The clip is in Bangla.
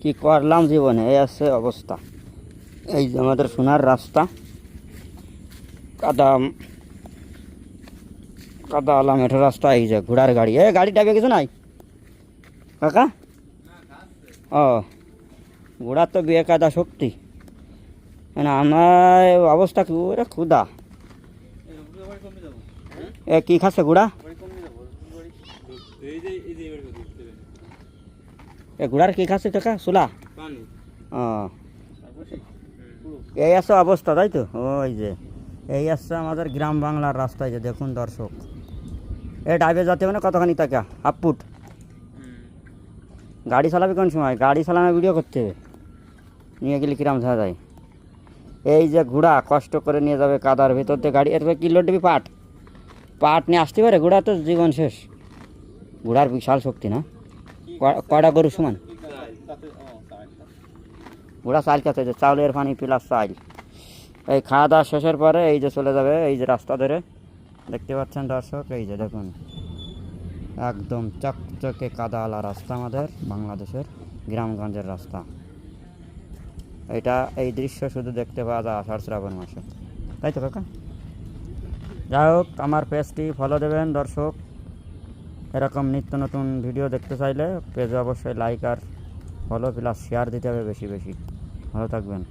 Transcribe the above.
কি করলাম জীবনে এই আছে অবস্থা এই যে আমাদের সোনার রাস্তা কাদা কাদা আলা মেঠো রাস্তা এই যে ঘোড়ার গাড়ি এ গাড়ি টাইপে কিছু নাই কাকা ও ঘোড়ার তো বিয়ে কাদা শক্তি মানে আমার অবস্থা কি ক্ষুদা এ কি খাচ্ছে ঘোড়া এ ঘোড়ার কি খাচ্ছে সুলা ও এই আছে অবস্থা তাই তো? ওই যে, এই আসছে আমাদের গ্রাম বাংলার রাস্তায় যে, দেখুন দর্শক এ ডাইভে যেতে মানে কতখানি টাকা ফুট? গাড়ি চালাবি কোন সময়? গাড়ি চালানো ভিডিও করতে হবে। নিয়ে গেলে কিরাম ধরা যায়। এই যে ঘোড়া কষ্ট করে নিয়ে যাবে কাদার ভিতর দিয়ে গাড়ি। এরপরে কিলো টিপি পাট। পাট নিয়ে আসতে পারে ঘোড়া তো জীবন শেষ। ঘোড়ার বিশাল শক্তি না? ক- কয়টা গরু সমান? ঘোড়া চাল কাছে যে চাউলের পানি প্লাস চাল। এই খাওয়া দাওয়া শেষের পরে এই যে চলে যাবে, এই যে রাস্তা ধরে। দেখতে পাচ্ছেন দর্শক, এই যে দেখুন। একদম চকচকে কাদাওয়ালা রাস্তা আমাদের, বাংলাদেশের গ্রামগঞ্জের রাস্তা। এটা এই দৃশ্য শুধু দেখতে পাওয়া যায় আষাঢ় শ্রাবণ মাসে। তাই তো কাকা? যাই হোক, আমার পেজটি ফলো দেবেন দর্শক। এরকম নিত্য নতুন ভিডিও দেখতে চাইলে পেজে অবশ্যই লাইক আর ফলো প্লাস শেয়ার দিতে হবে বেশি বেশি। ভালো থাকবেন।